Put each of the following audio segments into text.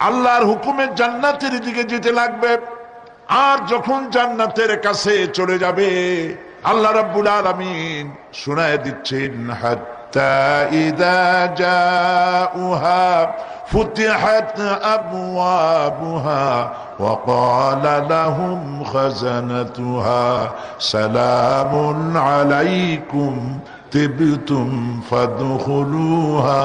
আল্লাহর হুকুমে জান্নাতের দিকে যেতে লাগবে আর যখন জান্নাতের কাছে চলে যাবে আল্লাহ রাব্বুল আলামিন শোনায় দিচ্ছেন হাত্তা ইদা জাউহা ফুতিহাত আবওয়াবুহা وقال لهم خزنتها سلام عليكم طبتم فادخلوها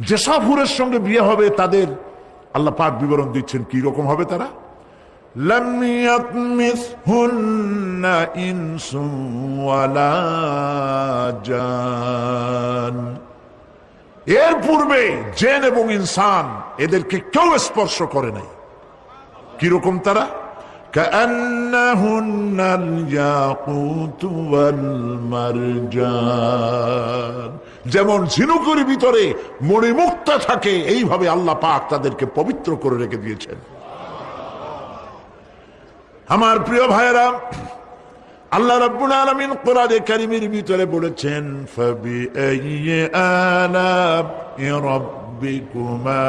যেসব হুরের সঙ্গে বিয়ে হবে, তাদের আল্লাহ পাক বিবরণ দিচ্ছেন, কি রকম হবে তারা? এর পূর্বে জেন এবং ইনসান এদেরকে কেউ স্পর্শ করে নাই। কীরকম তারা? كأنهن الياقوت والمرجان যেমন ঝিনুকের ভিতরে মণিমুক্তা থাকে এইভাবে আল্লাহ পাক তাদেরকে পবিত্র করে রেখে দিয়েছেন আমার প্রিয় ভাইয়েরা আল্লাহ রাব্বুল আলামিন কোরআনে কারীমের ভিতরে বলেছেন ফাবিআইয়ি আলা'i রাব্বিকুমা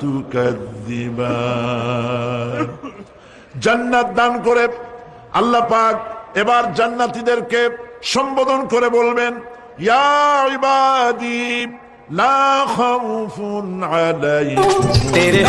তুকাযযিবান জান্নাত দান করে আল্লাহ পাক এবার জান্নাতিদেরকে সম্বোধন করে বলবেন তেরে